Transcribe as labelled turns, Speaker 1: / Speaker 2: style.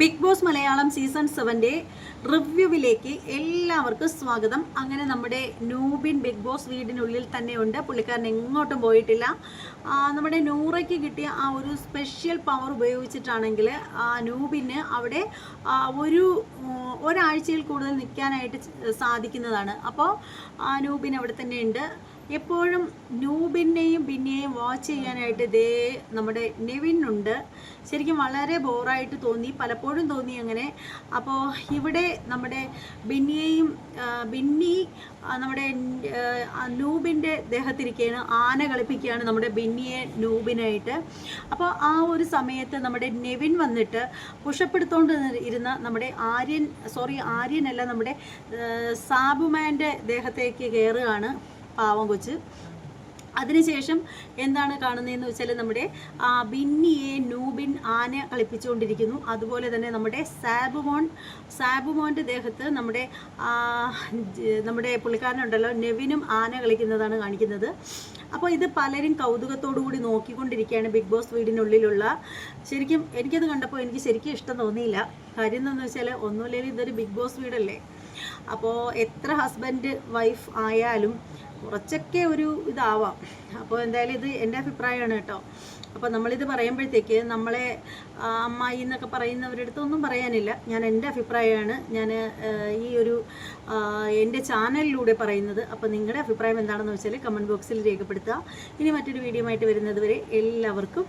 Speaker 1: Big Boss Malayalam season സെവന്റെ റിവ്യൂവിലേക്ക് എല്ലാവർക്കും സ്വാഗതം. അങ്ങനെ നമ്മുടെ നൂബിൻ ബിഗ് ബോസ് വീടിനുള്ളിൽ തന്നെയുണ്ട്. പുള്ളിക്കാരൻ എങ്ങോട്ടും പോയിട്ടില്ല. നമ്മുടെ നൂറയ്ക്ക് കിട്ടിയ ആ ഒരു സ്പെഷ്യൽ പവർ ഉപയോഗിച്ചിട്ടാണെങ്കിൽ ആ നൂബിന് അവിടെ ഒരു ഒരാഴ്ചയിൽ കൂടുതൽ നിൽക്കാനായിട്ട് സാധിക്കുന്നതാണ്. അപ്പോൾ ആ നൂബിൻ അവിടെ തന്നെയുണ്ട്. എപ്പോഴും നൂബിനെയും ബിന്നെയും വാച്ച് ചെയ്യാനായിട്ട് ദേ നമ്മുടെ നെവിനുണ്ട് ശരിക്കും വളരെ ബോറായിട്ട് തോന്നി പലപ്പോഴും തോന്നി അങ്ങനെ. അപ്പോൾ ഇവിടെ നമ്മുടെ ബിന്നിയെയും ബിന്നി നമ്മുടെ നൂബിന്റെ ദേഹത്തിരിക്കുകയാണ് ആന കളിപ്പിക്കുകയാണ് നമ്മുടെ ബിന്നിയെ നൂബിനായിട്ട്. അപ്പോൾ ആ ഒരു സമയത്ത് നമ്മുടെ നെവിൻ വന്നിട്ട് പുഷപ്പെടുത്തോണ്ട് ഇരുന്ന നമ്മുടെ ആര്യൻ സോറി ആര്യനല്ല നമ്മുടെ സാബുമാന്റെ ദേഹത്തേക്ക് കയറുകയാണ്. പാവം കൊച്ച് അതിനുശേഷം എന്താണ് കാണുന്നതെന്ന് വെച്ചാൽ നമ്മുടെ ബിന്നിയെ നൂബിൻ ആന കളിപ്പിച്ചുകൊണ്ടിരിക്കുന്നു. അതുപോലെ തന്നെ നമ്മുടെ സാബുമോൻ സാബുമോന്റെ ദേഹത്ത് നമ്മുടെ നമ്മുടെ പുള്ളിക്കാരനുണ്ടല്ലോ നെവിനും ആന കളിക്കുന്നതാണ് കാണിക്കുന്നത്. അപ്പോൾ ഇത് പലരും കൗതുകത്തോടു കൂടി നോക്കിക്കൊണ്ടിരിക്കുകയാണ് ബിഗ് ബോസ് വീടിനുള്ളിലുള്ള. ശരിക്കും എനിക്കത് കണ്ടപ്പോൾ എനിക്ക് ശരിക്കും ഇഷ്ടം തോന്നിയില്ല. കാര്യം എന്താണെന്ന് വെച്ചാൽ ഒന്നുമില്ലെങ്കിൽ ഇതൊരു ബിഗ് ബോസ് വീടല്ലേ? അപ്പോൾ എത്ര ഹസ്ബൻഡ് വൈഫ് ആയാലും കുറച്ചൊക്കെ ഒരു ഇതാവാം. അപ്പോൾ എന്തായാലും ഇത് എന്റെ അഭിപ്രായമാണ് കേട്ടോ. അപ്പോൾ നമ്മളിത് പറയുമ്പോഴത്തേക്ക് നമ്മളെ അമ്മായി എന്നൊക്കെ പറയുന്നവരുടെ അടുത്തൊന്നും പറയാനില്ല. ഞാൻ എന്റെ അഭിപ്രായമാണ്. ഞാൻ ഈ ഒരു എന്റെ ചാനലിലൂടെ പറയുന്നത്. അപ്പോൾ നിങ്ങളുടെ അഭിപ്രായം എന്താണെന്ന് വെച്ചാൽ കമന്റ് ബോക്സിൽ രേഖപ്പെടുത്തുക. ഇനി മറ്റൊരു വീഡിയോ ആയിട്ട് വരുന്നത് വരെ എല്ലാവർക്കും